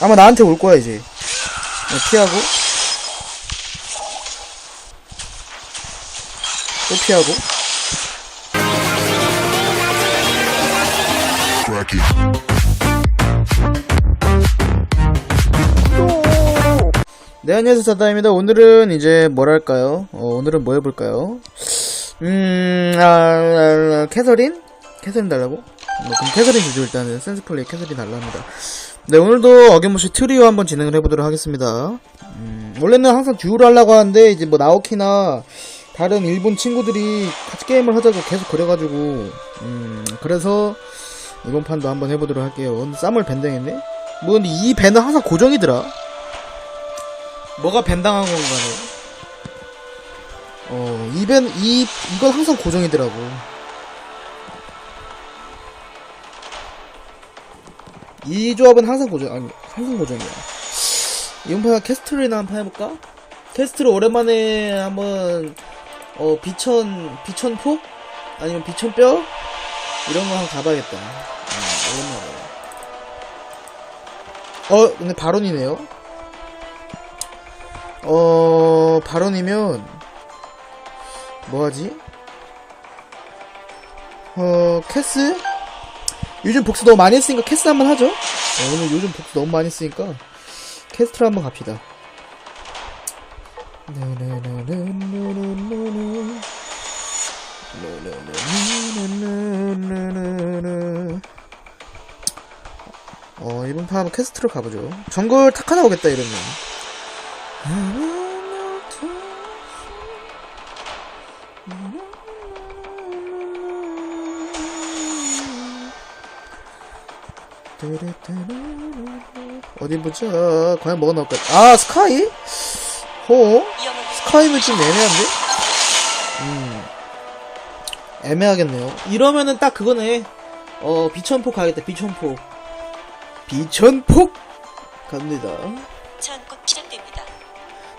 아마 나한테 올 거야 이제 네, 피하고 또 피하고. 네 안녕하세요 자다입니다 오늘은 이제 뭐랄까요 어, 오늘은 뭐 해볼까요 음 아, 아, 캐서린? 캐서린 달라고? 뭐 그럼 캐서린 주죠 일단은 센스플레이 캐서린 달랍니다. 네 오늘도 어김없이 트리오 한번 진행을 해보도록 하겠습니다. 음, 원래는 항상 듀오를 하려고 하는데 이제 뭐 나오키나 다른 일본 친구들이 같이 게임을 하자고 계속 그래가지고 음 그래서 이번 판도 한번 해보도록 할게요. 쌈을 밴댕했네? 뭐 근데 이 밴은 항상 고정이더라. 뭐가 밴당한 건가네. 어, 이 밴, 이, 이건 항상 고정이더라고. 이 조합은 항상 고정, 아니, 항상 고정이야. 이번 판 캐스트를 한번 해볼까? 캐스트를 오랜만에 한번, 어, 비천, 비천포? 아니면 비천뼈? 이런 거 한번 가봐야겠다. 음, 오랜만에. 어, 근데 바론이네요. 어, 발언이면, 뭐하지? 어, 캐스? 요즘 복수 너무 많이 했으니까 캐스 한번 하죠? 어, 오늘 요즘 복수 너무 많이 했으니까, 캐스트로 한번 갑시다. 어, 이번 판 한번 캐스트로 가보죠. 정글 타카 나오겠다, 이러면. 어디 보자. 과연 뭐가 나올까? 아, 스카이? 호? 스카이는 좀 애매한데? 음. 애매하겠네요. 이러면은 딱 그거네. 어, 비천폭 가겠다, 비천폭. 비천폭? 갑니다. 시작됩니다.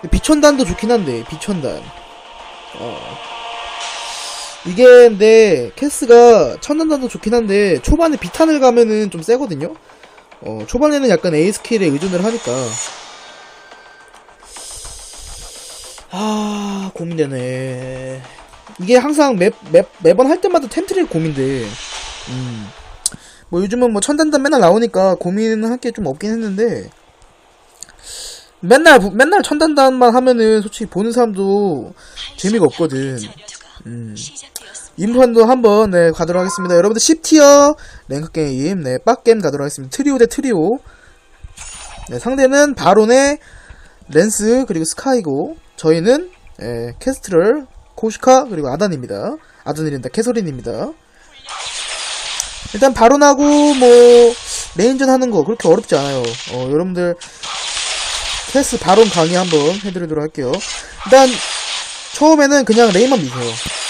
비천단도 좋긴 한데 비천단 어 이게 근데 캐스가 천단단도 좋긴 한데 초반에 비탄을 가면은 좀 세거든요 어 초반에는 약간 A 스킬에 의존을 하니까. 아 고민되네. 이게 항상 매, 매, 매번 할 때마다 템트리 고민돼. 음 뭐 요즘은 뭐 천단단 맨날 나오니까 고민할 게 좀 없긴 했는데. 맨날 맨날 천단단만 하면은 솔직히 보는 사람도 재미가 없거든. 음. 인판도 한번 네 가도록 하겠습니다. 여러분들 10티어 랭크 게임 네 빡겜 가도록 하겠습니다. 트리오 대 트리오. 네 상대는 바론의 랜스 그리고 스카이고 저희는 예, 캐스트럴 코시카 그리고 아단입니다. 아단이란다 캐서린입니다. 일단 바론하고 뭐 레인전 하는 거 그렇게 어렵지 않아요. 어 여러분들 캐스 바론 강의 한번 해드리도록 할게요. 일단 처음에는 그냥 레인만 미세요.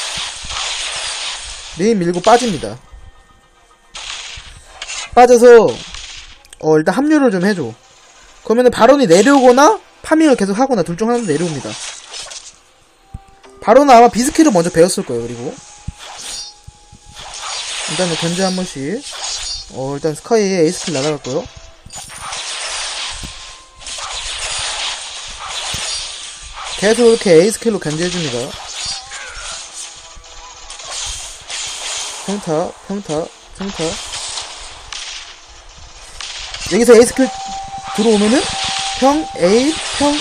레인 밀고 빠집니다. 빠져서 어 일단 합류를 좀 해줘. 그러면은 바론이 내려오거나 파밍을 계속 하거나 둘 중 하나 내려옵니다. 바론은 아마 비스킬을 먼저 배웠을 거예요. 그리고 일단은 견제 한 번씩. 어 일단 스카이에 에이스킬 날아갔고요. 계속 이렇게 A 스킬로 견제해줍니다. 평타, 평타, 평타. 여기서 A 스킬 들어오면은 평, A, 평,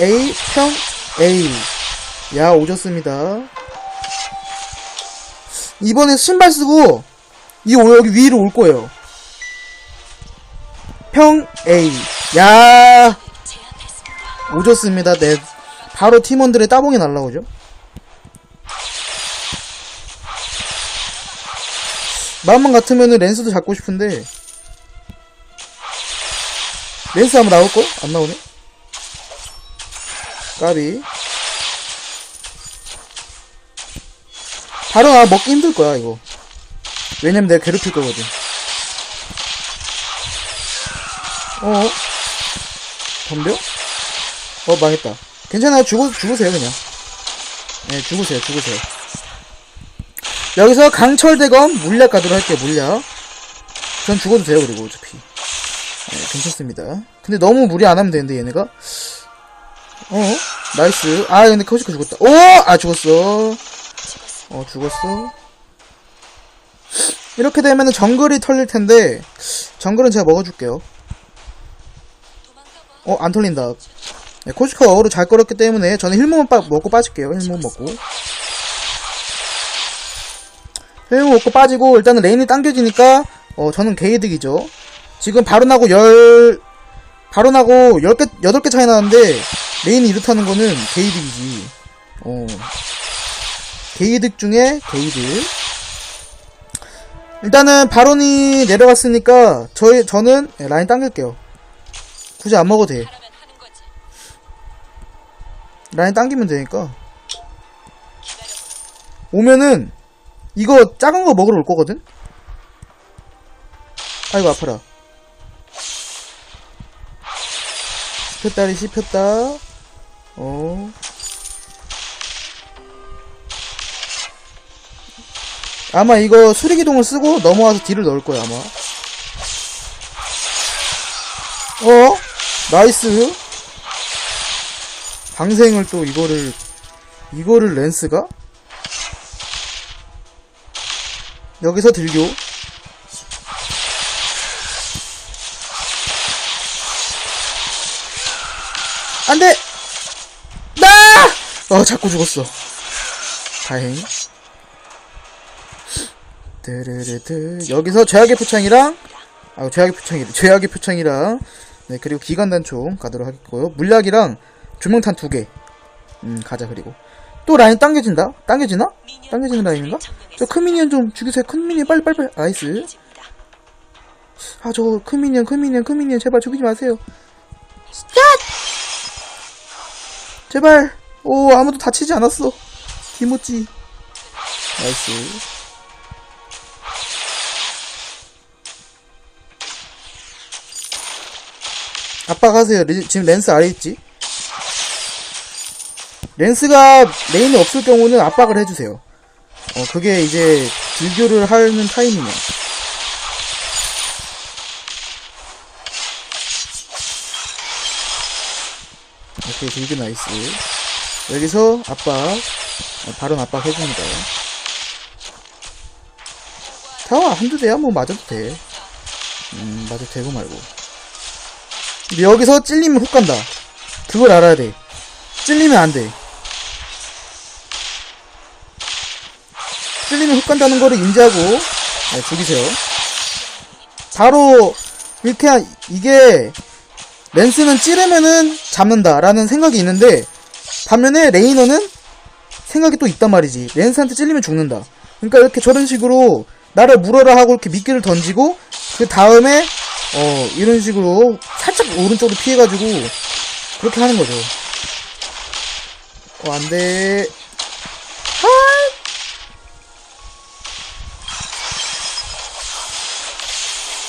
A, 평, A. 야, 오졌습니다. 이번에 신발 쓰고, 이 오- 여기 위로 올 거예요. 평, A. 야. 오졌습니다. 네. 바로 팀원들의 따봉이 날라오죠. 마음만 같으면은 랜스도 잡고 싶은데 랜스 한번 나올걸? 안 나오네? 까비 바로 아 먹기 힘들 거야 이거 왜냐면 내가 괴롭힐 거거든 어? 덤벼? 어 망했다 괜찮아요 죽어, 죽으세요 그냥 네 죽으세요 죽으세요 여기서 강철대검 물약 가도록 할게요 물약. 전 죽어도 돼요 그리고 어차피. 네, 괜찮습니다. 근데 너무 무리 안 하면 되는데 얘네가? 어? 나이스. 아 근데 커지코 죽었다. 오아 죽었어. 어 죽었어. 이렇게 되면은 정글이 털릴 텐데 정글은 제가 먹어줄게요. 어 안 털린다. 네, 코시카 어그로 잘 끌었기 때문에 저는 힐몸 빠, 먹고 빠질게요. 힐몸 먹고 힐몸 먹고 빠지고 일단은 레인이 당겨지니까 어 저는 개이득이죠. 지금 바론하고 열 바론하고 10개 8개 차이 나는데 레인이 이렇다는 거는 개이득이지. 어. 개이득 중에 개이득. 일단은 바론이 내려갔으니까 저희 저는 예, 라인 당길게요. 굳이 안 먹어도 돼. 라인 당기면 되니까. 오면은 이거 작은 거 먹으러 올 거거든? 아이고 아파라 씹혔다리 씹혔다 어 아마 이거 수리기동을 쓰고 넘어와서 딜을 넣을 거야 아마 어? 나이스 방생을 또 이거를 이거를 랜스가? 여기서 들교. 안돼! 나! 어 자꾸 죽었어. 다행. 드르르드. 여기서 죄악의 표창이랑 아 죄악의 표창이 죄악의 표창이랑. 네 그리고 기관단총 가도록 하겠고요. 물약이랑 조명탄 두개. 음 가자 그리고 또 라인 당겨진다 당겨지나? 당겨지는 라인인가? 저 큰 미니언 좀 죽이세요. 큰 미니언 빨리 빨리 빨리. 나이스. 강해집니다. 아저큰 미니언 큰 미니언 큰 미니언 제발 죽이지 마세요. 스탑! 제발. 오 아무도 다치지 않았어. 김모찌. 나이스. 압박하세요. 리- 지금 랜스 아래 있지? 랜스가 레인이 없을 경우는 압박을 해주세요. 어, 그게 이제 딜교를 하는 타이밍이야. 오케이, 딜교 나이스. 여기서 압박, 어, 바로 압박 해줍니다. 타워 한두 대야 뭐 맞아도 돼. 음, 맞아도 되고 말고. 근데 여기서 찔리면 훅 간다. 그걸 알아야 돼. 찔리면 안 돼. 찔리면 훅 간다는 거를 인지하고 네, 죽이세요. 바로 이렇게 하- 이게 랜스는 찌르면은 잡는다라는 생각이 있는데 반면에 레이너는 생각이 또 있단 말이지. 랜스한테 찔리면 죽는다. 그러니까 이렇게 저런 식으로 나를 물어라 하고 이렇게 미끼를 던지고 그 다음에 어 이런 식으로 살짝 오른쪽으로 피해가지고 그렇게 하는 거죠. 어 안 돼.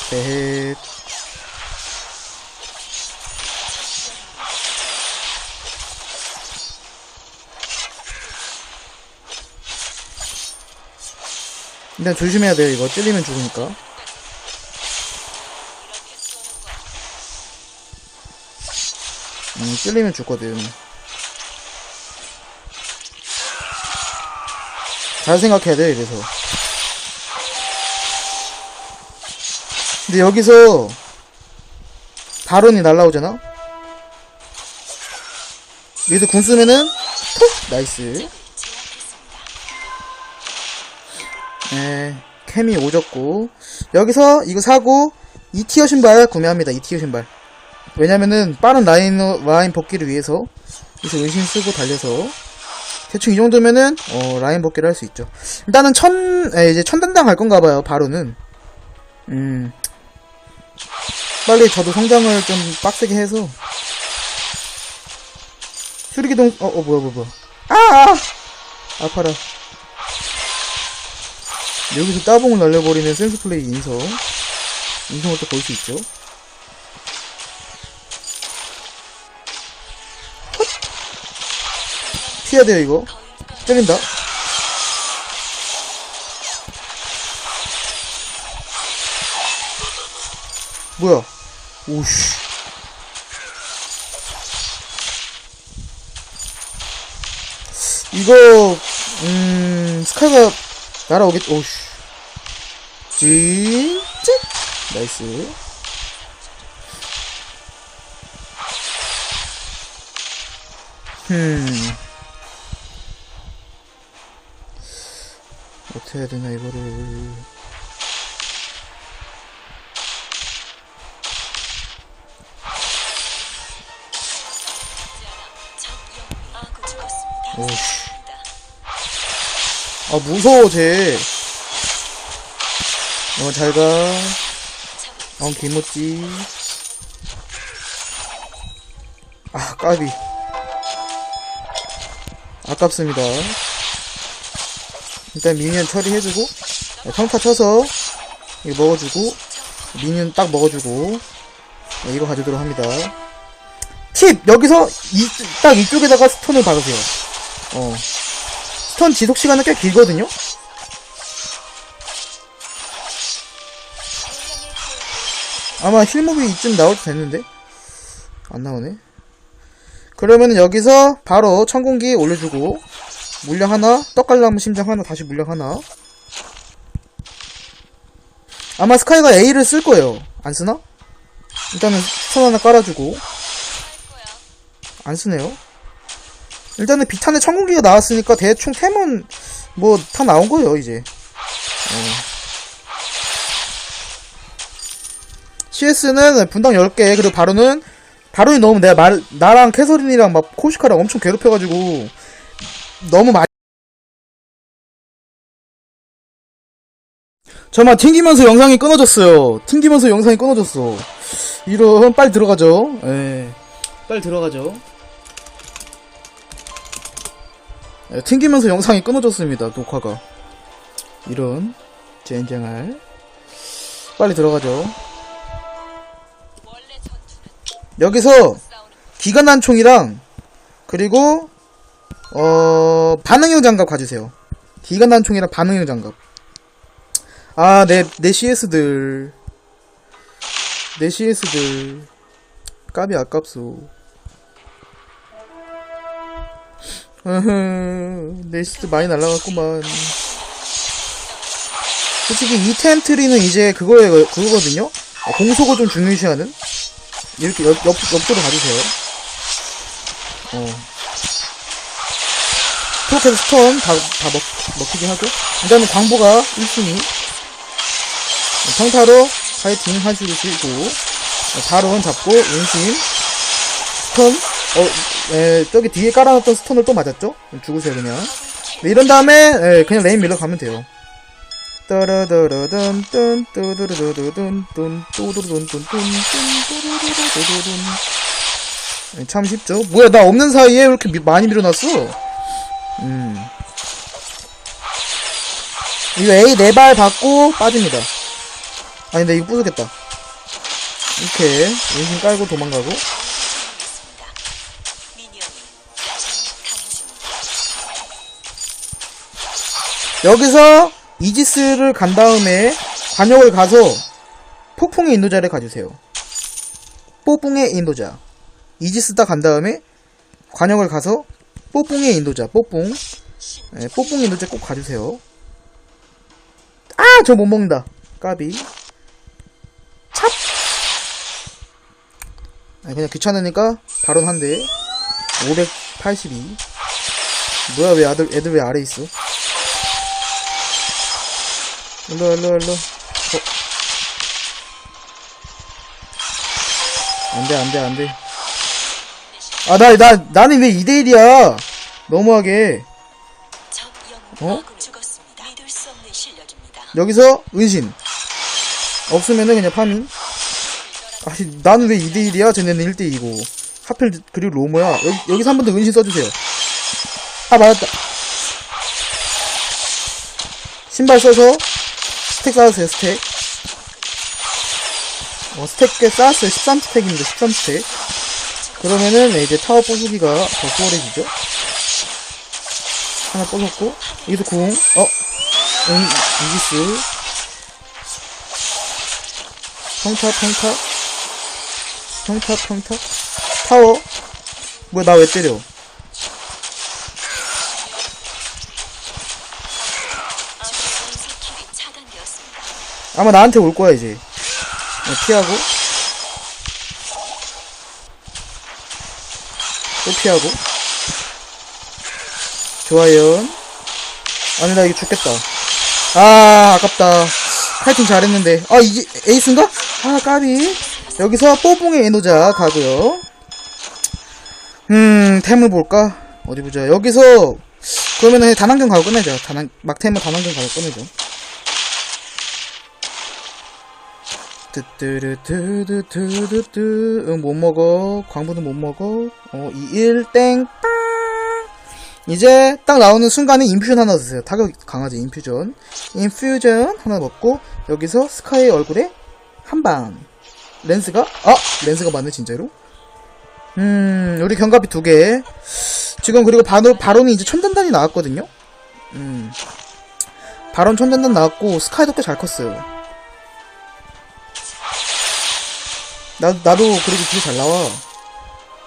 넷. 일단 조심해야 돼요, 이거. 찔리면 죽으니까. 음, 찔리면 죽거든. 잘 생각해야 돼, 이래서. 근데 여기서 바론이 날라오잖아? 여기서 궁 쓰면은 톡! 나이스. 에 캠이 오졌고 여기서 이거 사고 2티어 신발 구매합니다 2티어 신발 왜냐면은 빠른 라인 라인 벗기를 위해서 그래서 은신 쓰고 달려서 대충 이 정도면은 어 라인 벗기를 할 수 있죠 일단은 천 에, 이제 천단당 갈 건가 봐요 바로는 음 빨리 저도 성장을 좀 빡세게 해서. 수리기동 어, 어 뭐야 뭐야 뭐야. 아, 아 아파라. 여기서 따봉을 날려버리는 센스 플레이 인성. 인성을 또 볼 수 있죠. 헛! 피해야 돼요 이거. 때린다 뭐야? 오씨. 이거 음 스카이가 날아오겠. 오씨. 진짜 나이스. 흠. 어떻게 해야 되나 이거를. 오씨 아 무서워 쟤. 어, 잘가. 어 김모찌. 아 까비. 아깝습니다. 일단 미니언 처리해주고 네, 평타 쳐서 이거 먹어주고 미니언 딱 먹어주고 네, 이거 가져도록 합니다. 팁! 여기서 이, 딱 이쪽에다가 스톤을 박으세요 어. 스톤 지속 시간은 꽤 길거든요? 아마 힐mov이 이쯤 나올 때 됐는데? 안 나오네. 그러면은 여기서 바로 천공기 올려주고 물량 하나 떡갈나무 심장 하나 다시 물량 하나. 아마 스카이가 A를 쓸 거예요. 안 쓰나? 일단은 스톤 하나 깔아주고. 안 쓰네요 일단은 비탄의 천공기가 나왔으니까 대충 템은 뭐 다 나온 거예요 이제 CS는 분당 10개, 그리고 바로는, 바로는 너무 내가 말, 나랑 캐서린이랑 막 코시카랑 엄청 괴롭혀가지고, 너무 많이. 저만 튕기면서 영상이 끊어졌어요. 튕기면서 영상이 끊어졌어. 이런, 빨리 들어가죠. 예. 빨리 들어가죠. 튕기면서 영상이 끊어졌습니다. 녹화가. 이런, 젠장할. 빨리 들어가죠. 여기서 싸우는 기관난 총이랑 그리고 어 반응형 장갑 가주세요. 기관난 총이랑 반응형 장갑. 아, 내내 CS들 내 CS들 까비 아깝소. 내 CS 많이 날라갔구만. 솔직히 이 텐트리는 이제 그거에 그거거든요. 어, 공속을 좀 중요시하는. 이렇게 옆, 옆, 옆으로 가주세요. 어. 해서 스톤 다, 다 먹, 먹히게 하고. 일단은 광보가 1순위. 평타로 파이팅 하시고, 바론 잡고, 은신. 스톤, 어, 에, 저기 뒤에 깔아놨던 스톤을 또 맞았죠? 죽으세요, 그냥. 네, 이런 다음에, 에, 그냥 레인 밀러 가면 돼요. 따라다라단 딴 따다라다단 딴 또르르단 딴 또르르르르르르르 참 쉽죠? 뭐야 나 없는 사이에 왜 이렇게 미- 많이 밀어놨어? 음 이거 A 네발 받고 빠집니다 아니 근데 이거 부수겠다 이렇게 은신 깔고 도망가고 여기서 이지스를 간 다음에 관역을 가서 폭풍의 인도자를 가주세요. 뽀뽕의 인도자. 이지스 딱간 다음에 관역을 가서 뽀뽕의 인도자. 뽀뽕. 예, 뽀뽕 인도자 꼭 가주세요. 아! 저 못 먹는다. 까비. 찹! 아니, 그냥 귀찮으니까 바론 한 대. 582. 뭐야, 왜 아들, 애들 왜 아래 있어? 일로 일로 일로. 어. 안돼 안돼 안돼. 아 나 나 나 는 왜 2대1이야? 너무하게. 어? 여기서 은신. 없으면은 그냥 파밍. 아니 나는 왜 2대1이야? 쟤네는 1대2고. 하필 그리고 로모야. 여기, 여기서 한 번 더 은신 써주세요. 아 맞았다. 신발 써서 스택 쌓았어요 스택. 어 스택 꽤 쌓았어요. 13스택입니다 13스택. 그러면은 네, 이제 타워 부수기가 더 수월해지죠? 하나 부쉈고 여기서 궁. 어? 응 이기스 평타 평타. 평타 평타. 타워. 뭐야 나 왜 때려 아마 나한테 올 거야 이제. 네, 피하고. 또 피하고. 좋아요. 아니 나 이거 죽겠다. 아 아깝다. 파이팅 잘했는데. 아 이게 에이스인가? 아 까비. 여기서 뽀뽕의 에노자 가고요. 음 템을 볼까? 어디 보자. 여기서 그러면은 단한경 가고 끝내자. 단한 막템은 단한경 가고 끝내죠 뜨뜨르뜨뜨뜨뜨뜨 응, 못 먹어. 광부는 못 먹어. 어 2일 땡 이제 딱 나오는 순간에 인퓨전 하나 드세요. 타격 강하지 인퓨전. 인퓨전 하나 먹고 여기서 스카이 얼굴에 한 방. 렌스가? 아 렌스가 맞네 진짜로? 음 우리 견갑이 두 개. 지금 그리고 바로, 바론이 이제 천단단이 나왔거든요? 음. 바론 천단단 나왔고 스카이도 꽤 잘 컸어요 나, 나도 그래도 되게 잘 나와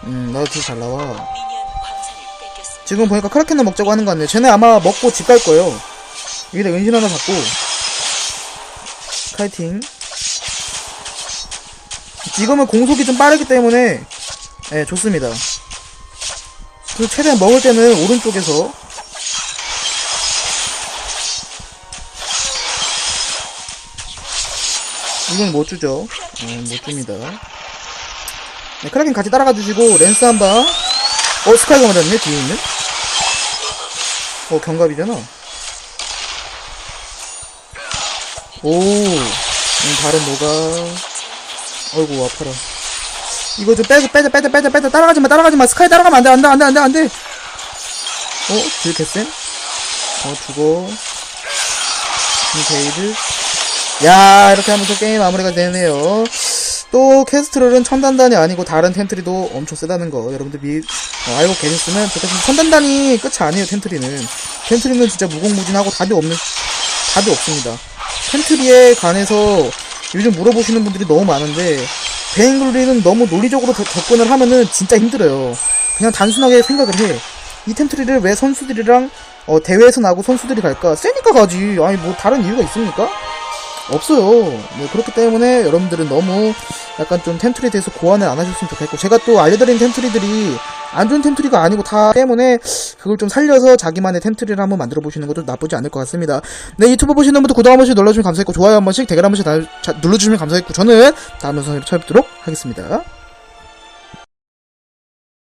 음 나도 되게 잘 나와. 지금 보니까 크라켄을 먹자고 하는 거 같네. 쟤네 아마 먹고 집 갈 거예요. 여기다 은신 하나 받고. 카이팅. 지금은 공속이 좀 빠르기 때문에, 예, 좋습니다. 그 최대한 먹을 때는 오른쪽에서. 이건 못 주죠. 어, 못 줍니다. 네, 크라켄 같이 따라가 주시고, 랜스 한 방. 어, 스카이가 맞았네, 뒤에 있는? 어, 경갑이잖아. 오, 음, 다른 뭐가. 어이구, 아파라. 이거 좀 빼자, 빼자, 빼자, 빼자, 빼자. 따라가지 마, 따라가지 마. 스카이 따라가면 안 돼, 안 돼, 안 돼, 안 돼, 안 돼. 어, 딜 개쌤? 어, 죽어. 이 게이드. 야, 이렇게 하면서 게임 마무리가 되네요. 또 캐스트롤은 천단단이 아니고 다른 텐트리도 엄청 세다는 거 여러분들 미 어, 알고 계셨으면 좋겠습니다. 천단단이 끝이 아니에요 텐트리는 텐트리는 진짜 무궁무진하고 답이 없는 답이 없습니다. 텐트리에 관해서 요즘 물어보시는 분들이 너무 많은데 베인글리는 너무 논리적으로 더- 접근을 하면은 진짜 힘들어요. 그냥 단순하게 생각을 해. 이 텐트리를 왜 선수들이랑 어, 대회에서 나고 선수들이 갈까? 세니까 가지. 아니 뭐 다른 이유가 있습니까? 없어요. 네, 그렇기 때문에 여러분들은 너무 약간 좀 텐트리에 대해서 고안을 안 하셨으면 좋겠고 제가 또 알려드린 텐트리들이 안 좋은 텐트리가 아니고 다 때문에 그걸 좀 살려서 자기만의 텐트리를 한번 만들어 보시는 것도 나쁘지 않을 것 같습니다. 네 유튜브 보시는 분들 구독 한 번씩 눌러주시면 감사했고 좋아요 한 번씩 댓글 한 번씩 다- 자- 눌러주시면 감사했고 저는 다음 영상에서 찾아뵙도록 하겠습니다.